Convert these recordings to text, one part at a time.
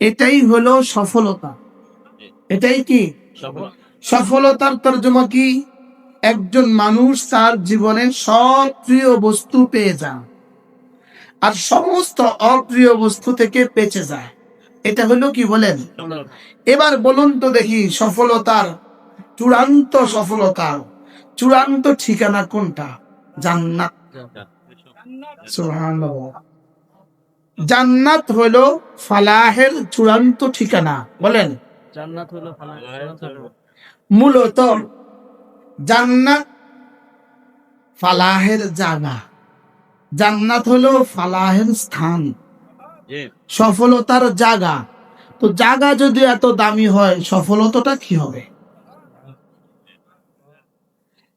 এটাই হলো সফলতা। এটাই কি? সফলতার তর্জমা কি? একজন মানুষ তার জীবনের সব প্রিয় বস্তু পেয়ে যান আর সমস্ত অপ্রিয় বস্তু থেকে বেঁচে যায়। এটা হলো কি বলেন? এবার বলুন তো দেখি সফলতার চূড়ান্ত সফলতা, চূড়ান্ত ঠিকানা কোনটা? জান্নাত। সুবহানাল্লাহ। জান্নাত হলো ফালাহের চূড়ান্ত ঠিকানা। বলেন। জান্নাত হলো মূলত জান্নাত ফালাহের জায়গা। জান্নাত হলো ফালাহের স্থান। সফলতার জায়গা। তো জায়গা যদি এত দামি হয় সফলতাটা কি হবে?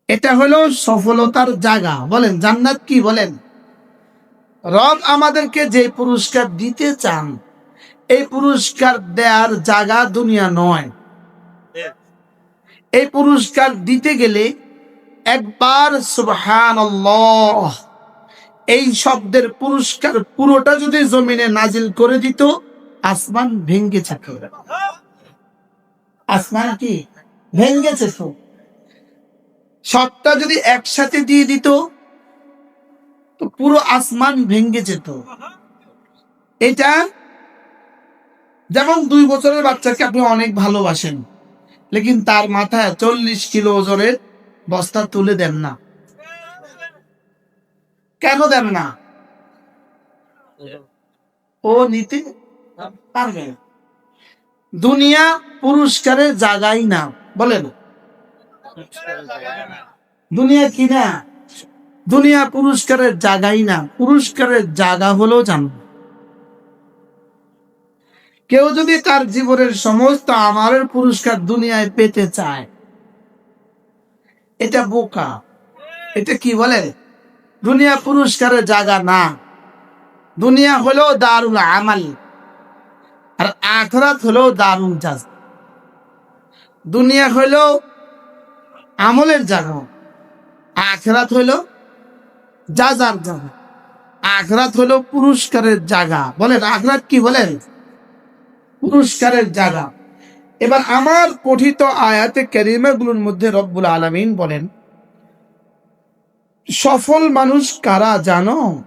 এটা হলো সফলতার জায়গা। বলেন জান্নাত কি? বলেন। রব আমাদেরকে যে পুরস্কার দিতে চান, এই পুরস্কার দেওয়ার জায়গা দুনিয়া নয়। এই পুরস্কার দিতে গেলে একবার সুবহান এই শব্দের পুরস্কার পুরোটা যদি জমিনে নাজিল করে দিত, আসমান ভেঙ্গে যেত আসমান কি? ভেঙ্গেছে সবটা যদি একসাথে দিয়ে দিত পুরো আসমান ভেঙ্গে যেত। এটা যেমন দুই বছরের বাচ্চাকে আপনি অনেক ভালোবাসেন, লেকিন তার মাথায় চল্লিশ কিলো ওজনের বস্তা তুলে দেন না। কেন দেন না? ও নিতে পারবে দুনিয়া পুরস্কারের জায়গাই না, বলেন। দুনিয়া কি না? দুনিয়া পুরস্কারের জায়গাই না, পুরস্কারের জায়গা হলো জান। কেউ যদি তার জীবনের সমস্ত আমারের পুরস্কার দুনিয়ায় পেতে চায়, এটা বোকা। এটা কি বলে? দুনিয়া পুরস্কারের জায়গা না। দুনিয়া হলো দারুল আমাল, আর আখরাত হলো দারুল জাজ। দুনিয়া হলো আমলের জায়গা, আখরাত হলো যাজার জায়গা আখরাত হলো পুরস্কারের জায়গা। বলেন, আখরাত কি বলেন? পুরস্কারের জায়গা। এবার আমার পঠিত আয়াতে ক্যারিমাগুলোর মধ্যে রব্বুল আলমিন বলেন, সফল মানুষ কারা জানো?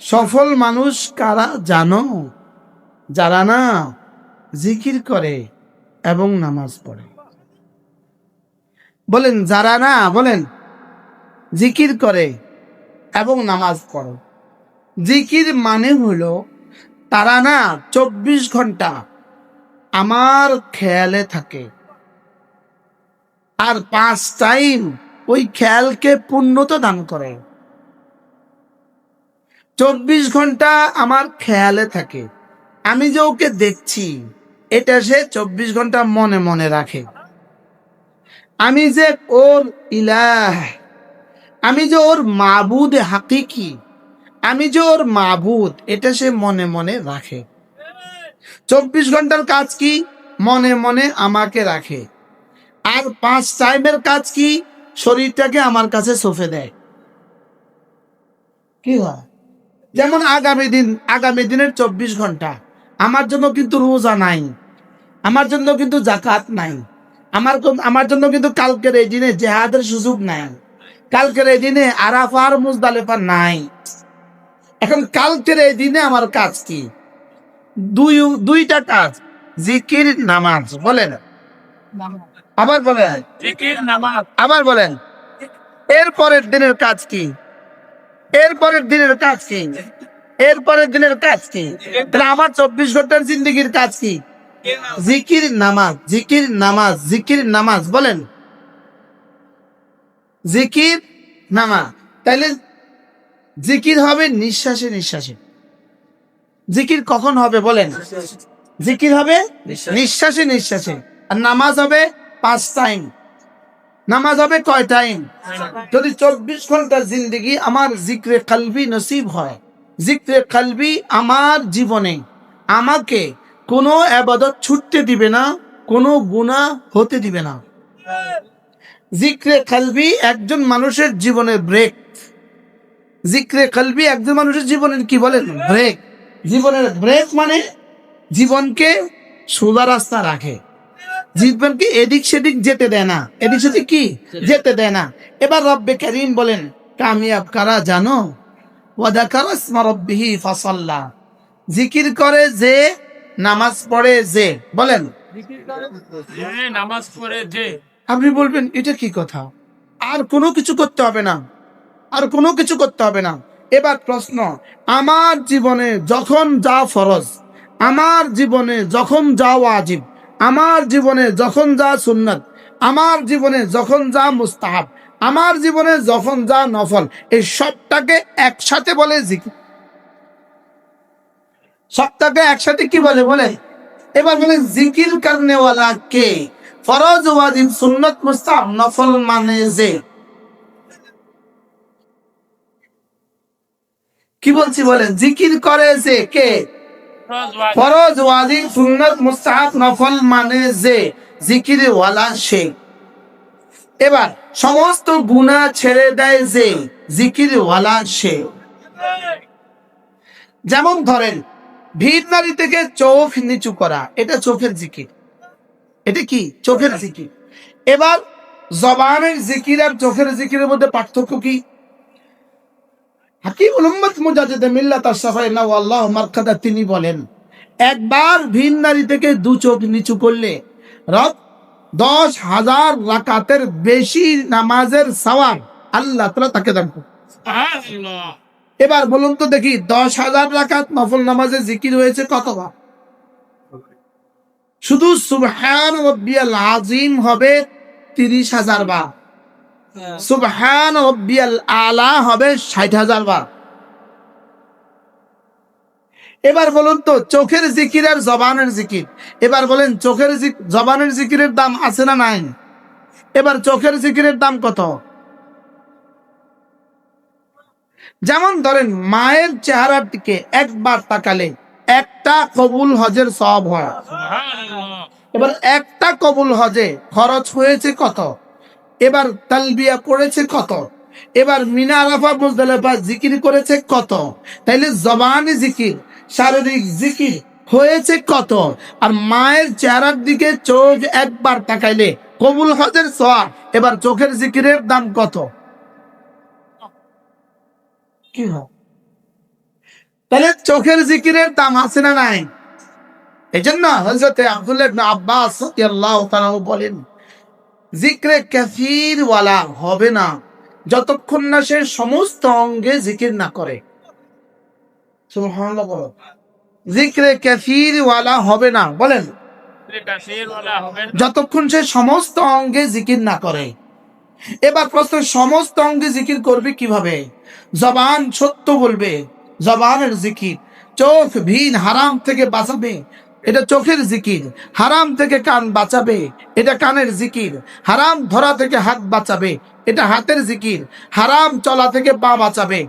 সফল মানুষ কারা জানো? যারা না জিকির করে এবং নামাজ পড়ে। বলেন, যারা না, বলেন, জিকির করে এবং নামাজ পড়ে। জিকির মানে হলো, তারা না চব্বিশ ঘণ্টা আমার খেয়ালে থাকে। আর পাঁচ টাইম ওই খেয়ালকে পূর্ণতা দান করে। চব্বিশ ঘণ্টা আমার খেয়ালে থাকে। আমি যে ওকে দেখছি, এটা সে চব্বিশ ঘণ্টা মনে মনে রাখে। আমি যে ওর ইলাহ আমি যে ওর মাবুদ হাকিকি আমি যে ওর মাবুদ, এটা সে মনে মনে রাখে। চব্বিশ ঘণ্টার কাজ কি? মনে মনে আমাকে রাখে। আর পাঁচ টাইমের কাজ কি? শরীরটাকে আমার কাছে সফে দেয়। কি হয়? যেমন আগামী দিন, আগামী দিনের চব্বিশ ঘণ্টা, আমার জন্য কিন্তু রোজা নাই। আমার জন্য কিন্তু জাকাত নাই। আমার আমার জন্য কিন্তু কালকের এই দিনে জেহাদের সুযোগ নাই। কালকের এই দিনে আরাফার মুজদালেফা নাই। এখন কালকের এই দিনে আমার কাজ কি? দুই দুইটা কাজ। জিকির নামাজ। বলেন। আবার বলেন। জিকির নামাজ। আবার বলেন। এর পরের দিনের কাজ কি? এর পরের দিনের কাজ কি? এর পরের দিনের কাজ কি? তাহলে আমার চব্বিশ ঘণ্টার জিন্দগির কাজ কি? জিকির নামাজ। জিকির নামাজ। জিকির নামাজ। বলেন। জিকির? নামা তাইলে জিকির হবে নিঃশ্বাসে নিঃশ্বাসে। জিকির কখন হবে বলেন? জিকির হবে নিঃশ্বাসে। নিঃশ্বাসে আর নামাজ হবে পাঁচ টাইম। নামাজ হবে কয় টাইম? যদি চব্বিশ ঘণ্টা জিন্দগি আমার জিক্রে কালবি নসিব হয়। জিক্রে কালবি আমার জীবনে। আমাকে কোনো আবাদত ছুটতে দিবে না কোনো গুণা হতে দিবে না। জিক্রে কালবি একজন মানুষের জীবনের ব্রেক জিক্রে কালবি একজন মানুষের জীবনের কি বলেন? ব্রেক জীবনের ব্রেক মানে জীবনকে সোজা রাস্তা রাখে। জীবনকে এদিক সেদিক যেতে দেয় না। এদিক সেদিক কি? যেতে দেয় না। এবার রব্বে করিম বলেন, কামিয়াব কারা জানো? ওয়াদাকার ইসমা রব্বিহি ফাসাল্লা। জিকির করে যে, নামাজ পড়ে যে। বলেন। যে নামাজ পড়ে যে। আপনি বলবেন, এটা কি কথা? আর কোনো কিছু করতে হবে না। আর কোনো কিছু করতে হবে না। এবার প্রশ্ন, আমার জীবনে যখন যা ফরজ, আমার জীবনে যখন যা ওয়াজিব, আমার জীবনে যখন যা সুন্নত, আমার জীবনে যখন যা মুস্তাহাব, আমার জীবনে যখন যা নফল, এই সবটাকে একসাথে বলে জিকির। সবটাকে একসাথে কি বলে? বলে, এবার বলে, জিকির করনেওয়ালা কে? ফরজ ওয়াজিব সুন্নত মুস্তাহাব নফল মানে যে। কি বলছি বলেন? জিকির করে যে কে? ফরজ ওয়াজিব। সুন্নত মুস্তাহাব নফল মানে যে। জিকির ওয়ালা সে। এবার সমস্ত গুনাহ ছেড়ে দেয় যে জিকির ওয়ালা সে। যেমন ধরেন ভিড় নারী থেকে চোখ নিচু করা এটা চোখের জিকির। এটা কি? চোখের জিকির। এবার জবানের জিকির আর চোখের জিকিরের মধ্যে পার্থক্য কি? হাকিম মিল্লাত আশরাফাই আল্লাহ মারকাদা তিনি বলেন একবার ভিন নারী থেকে দু চোখ নিচু করলে রব দশ হাজার রাকাতের বেশি নামাজের সওয়াব আল্লাহ তাআলা তাকে দান এবার বলুন তো দেখি দশ হাজার রাকাত নফল নামাজে জিকির হয়েছে কতবার? শুধু সুবহান রব্বিয়াল আজিম হবে তিরিশ হাজার বার। সুবহান রব্বিয়াল আলা হবে ষাট হাজার বার। এবার বলুন তো চোখের জিকির আর জবানের জিকির। এবার বলেন চোখের জবানের জিকিরের দাম আছে না নাই? এবার চোখের জিকিরের দাম কত? যেমন ধরেন মায়ের চেহারার দিকে একবার তাকালে একটা কবুল হজের সব হয়। এবার একটা কবুল হজে খরচ হয়েছে কত? এবার তালবিয়া পড়েছে কত? এবার মিনা আরাফা মুজদালিফা জিকির করেছে কত? তাইলে জবানি জিকির শারীরিক জিকির হয়েছে কত? আর মায়ের চেহারার দিকে চোখ একবার তাকাইলে কবুল হজের সওয়াব এবার চোখের জিকিরের দাম কত? কি হয়? তাহলে চোখের জিকিরের দাম আছে না নাই? এই জন্য হজরতে আব্দুল্লাহ আব্বাস বলেন জিক্রে কাসির ওয়ালা হবে না যতক্ষণ না সে সমস্ত অঙ্গে জিকির না করে। জিক্রে কাসির ওয়ালা হবে না। বলেন। যতক্ষণ সে সমস্ত অঙ্গে জিকির না করে। এবার প্রশ্ন সমস্ত অঙ্গে জিকির করবে কীভাবে? জবান সত্য বলবে। জবানের জিকির। চোখ ভিন হারাম থেকে বাঁচাবে, এটা চোখের জিকির। হারাম থেকে কান বাঁচাবে, এটা কানের জিকির। হারাম ধরা থেকে হাত বাঁচাবে, এটা হাতের জিকির। হারাম চলা থেকে পা বাঁচাবে,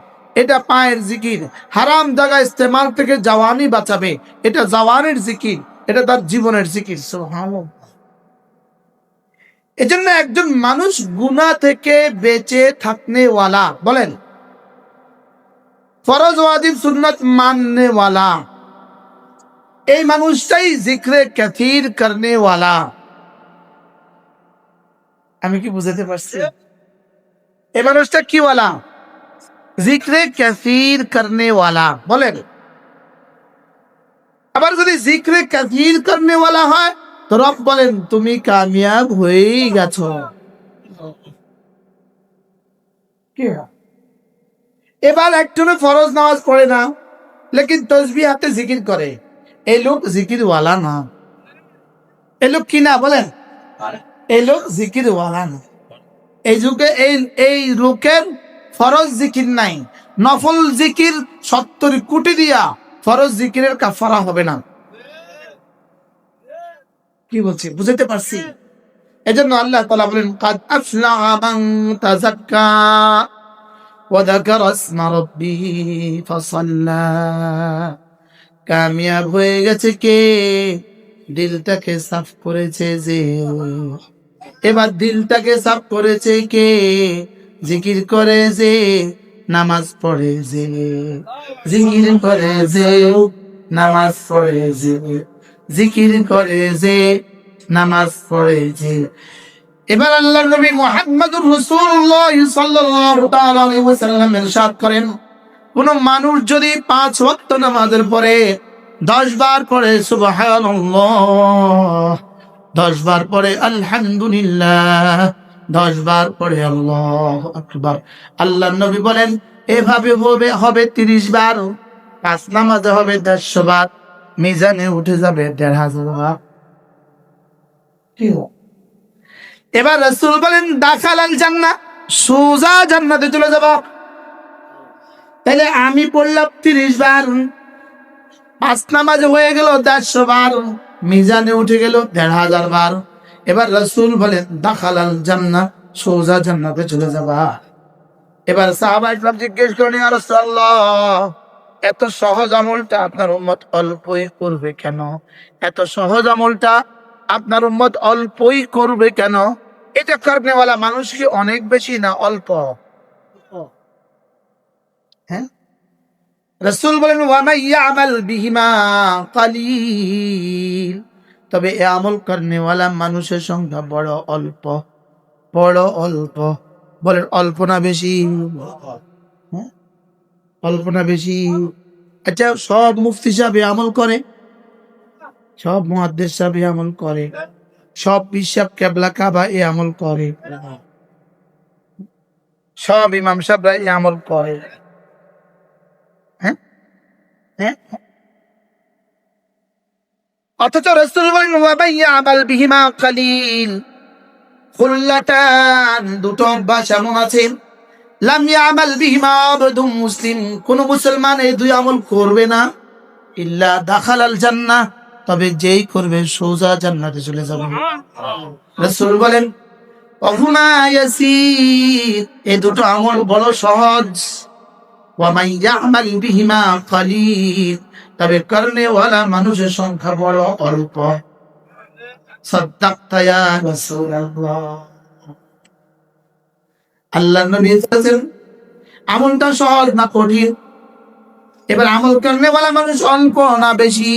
এটা পায়ের জিকির। হারাম জায়গা ইস্তেমাল থেকে জওয়ানি বাঁচাবে, এটা জওয়ানের জিকির, এটা তার জীবনের জিকির। এজন্য একজন মানুষ গুনাহ থেকে বেঁচে থাকনেওয়ালা, বলেন ফরজ ওয়াজিব সুন্নত মাননেওয়ালা। এই মানুষটাই জিক্রে কাথির করনেওয়ালা। আমি কি বুঝাতে পারছি? এই মানুষটা কি ওয়ালা জিক্রে কাসির করনেওয়ালা। বলেন। আবার যদি জিক্রে কাসির করনেওয়ালা হয়, তো রব বলেন, তুমি কামিয়াব হয়েই গেছো। কি হয়? এবার একজনে ফরজ নামাজ পড়ে না লেকিন তসবি হাতে জিকির করে। এই লোক জিকির ওয়ালা না। এই লোক কি না বলেন? এই লোক জিকির ওয়ালা না। এই যুগে এই এই লোকের ফরজ জিকির নাই। নফল জিকির সত্তর কোটি দিয়া ফরজ জিকিরের কাফারা হবে না। কি বলছি? বুঝতে পারছি? এজন্য আল্লাহ তাআলা বলেন কাদ আফলাহা মান তাযাক্কা। যাকারা ইসমা রাব্বিহি ফাসাল্লা কামিয়াব হয়ে গেছে কে? দিলটাকে সাফ করেছে যে। এবার দিলটাকে সাফ করেছে কে? জিকির করে যে, নামাজ পড়ে যে। জিকির করে যে, নামাজ পড়ে যে। জিকির করে যে, নামাজ পড়ে যে। এবার আল্লাহ নবী মুহাম্মদুর রাসূলুল্লাহ সাল্লাল্লাহু তাআলা আলাইহি ওয়াসাল্লাম ইরশাদ করেন, কোন মানুষ যদি পাঁচ ওয়াক্ত নামাজের পরে দশ বার পড়ে, সুবহানাল্লাহ, দশ বার পরে আলহামদুলিল্লাহ, দশ বার পরে আল্লাহ আকবার আল্লাহ নবী বলেন, এভাবে হবে হবে তিরিশ বার, পাঁচ নামাজে হবে দেড়শো বার, মিজানে উঠে যাবে দেড় হাজার বার কি হলো? এবার রসুল বলেন, দাখালাল জান্না সোজা জান্নাতে চলে যাব। তাহলে আমি পড়লাম তিরিশ বার। পাঁচ নামাজ হয়ে গেল, দেড়শো বার। মিজানে উঠে গেল, দেড় হাজার বার। এবার রসুল বলেন, দাখালাল জান্না সোজা জান্নাতে চলে যাবা। এবার সাহাবা ইসলাম জিজ্ঞেস করেন আর এত সহজ আমলটা আপনার উম্মত অল্পই করবে কেন? এত সহজ আমলটা আপনার উম্মত অল্পই করবে কেন? এটা করনেওয়ালা মানুষ কি অনেক বেশি না অল্প? হ্যাঁ? রসুল বলেন আমাল বিহিমা কালিল। তবে এ আমল করনেওয়ালা মানুষের সংখ্যা বড় অল্প বড় অল্প। বলেন, অল্প না বেশি? হ্যাঁ? অল্প না বেশি? আচ্ছা সব মুফতি সাহেব আমল করে। সব মহাদ্দেশ সাহেব এ আমল করে। সব পিসাব কেবলা কাবা এ আমল করে। সব ইমাম সাহেবরা এ আমল করে। হ্যাঁ? হ্যাঁ? অথচ রসুল বলেন আমাল বিহিমা কালিল। খুল্লাতান দুটো অভ্যাস এমন আছে। লাম ইয়ামাল বিহিমা আবদুম মুসলিম। কোন মুসলমান এই দুই আমল করবে না। ইল্লা দাখালাল জান্নাহ। তবে যেই করবে সোজা জান্নাতে চলে যাবে। রাসূল বলেন অহুমা দুটো আমল বড় সহজ। ইয়ামাল বিহিমা তবে করনে ওয়ালা মানুষের সংখ্যা বড় অল্প। আমলটা সহজ না কঠিন? এবার আমল করনে ওয়ালা মানুষ অল্প না বেশি?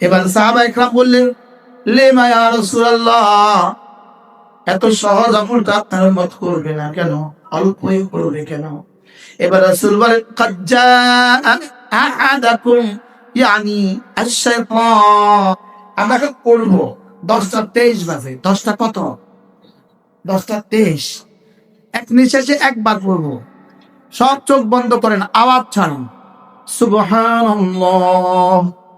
এবার সাহাবা বললেন, লে মায়া রসুল্লাহ এত সহজ আপনার মত করবে না কেন? করবে কেন? এবার রসুল বলেন কত? 10টা 23 এক নিঃশ্বাসে একবার করব সব চোখ বন্ধ করেন, আওয়াজ ছাড়ুন। সুবহানাল্লাহ।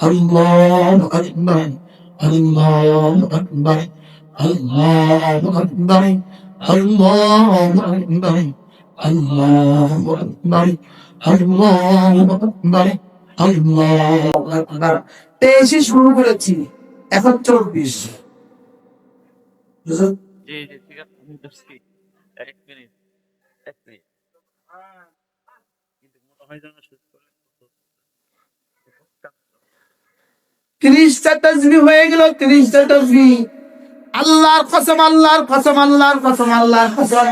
الله أكبر الله أكبر الله أكبر الله أكبر الله أكبر الله أكبر الله أكبر তেইশে শুরু করেছি এখন চব্বিশ বুঝলেন? জি জি ঠিক আছে আমি বুঝছি এক মিনিট এক মিনিট কিন্তু মনে হয় যেন শেষ করে তিরিশটা তসবি হয়ে গেল, তিরিশটা তসবি আল্লাহর কসম আল্লাহর কসম আল্লাহর কসম আল্লাহর কসম।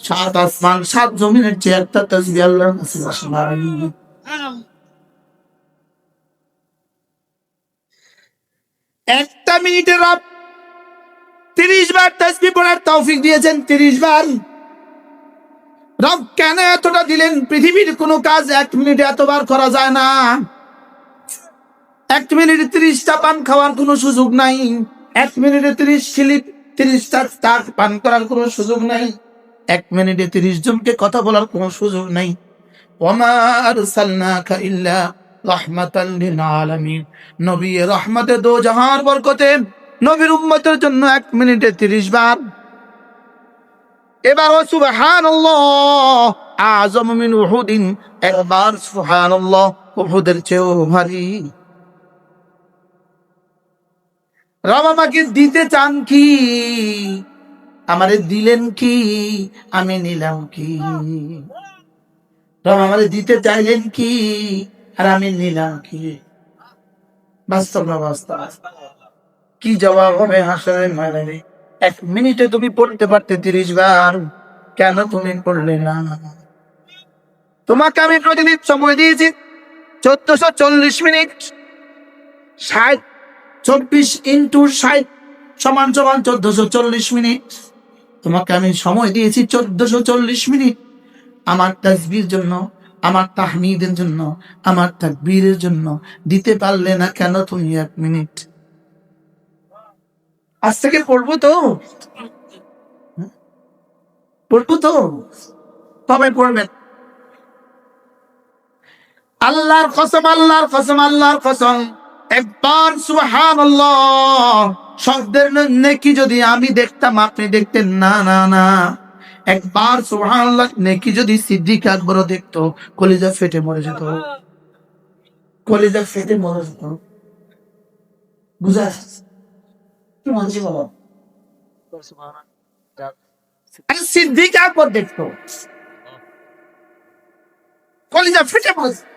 সাত আসমান, সাত জমিনের চেয়ে একটা তসবি আল্লাহর একটা মিনিটে রব তিরিশ বার তসবি পড়ার তৌফিক দিয়েছেন, তিরিশ বার। রব কেন এতটা দিলেন? পৃথিবীর কোনো কাজ এক মিনিটে এতবার করা যায় না। এক মিনিটে তিরিশটা পান খাওয়ার কোনো সুযোগ নাই। এক মিনিটে তিরিশ স্লিপ, তিরিশটা স্টার পান করার কোনো সুযোগ নাই। এক মিনিটে তিরিশ জনকে কথা বলার কোনো সুযোগ নাই। ওমা আরসালনাকা ইল্লা রাহমাতাল লিল নবী রহমতে দো জাহার বরকতে নবীর উম্মতের জন্য এক মিনিটে তিরিশ বার এবার ও আযম মিন উহুদিন, একবার সুবহানাল্লাহ, উহুদের চেয়েও ভারী। দিতে চান কি? আমারে দিলেন কি? আমি নিলাম কি? রব আমারে দিতে চাইলেন কি? আর আমি নিলাম কি? বাস্তব না বাস্তব কি জবাব হবে হাসরের ময়দানে এক মিনিটে তুমি পড়তে পারতে তিরিশ বার। কেন তুমি পড়লে না? তোমাকে আমি প্রতিদিন সময় দিয়েছি চোদ্দশো চল্লিশ মিনিট। ষাট, চব্বিশ ইন্টু ষাট সমান সমান চোদ্দশো চল্লিশ মিনিট। তোমাকে আমি সময় দিয়েছি চোদ্দশো চল্লিশ মিনিট। আমার তাসবির জন্য, আমার তাহমিদের জন্য, আমার তাকবীরের জন্য দিতে পারলে না কেন তুমি এক মিনিট? আজ থেকে পড়ব তো। পড়ব তো। তবে পড়বেন। আল্লাহর কসম আল্লাহর কসম আল্লাহর কসম। একবার সুবহানাল্লাহ। শব্দের নেকি যদি আমি দেখতাম, আপনি দেখতেন, না না না। একবার সুবহানাল্লাহ, নেকি যদি সিদ্দিক আকবর দেখতো, কলিজা ফেটে মরে যেত। কলিজা ফেটে মরে যেত। বুঝা আরে সিদ্দিক আকবর দেখতো কলিজা ফেটে যেত।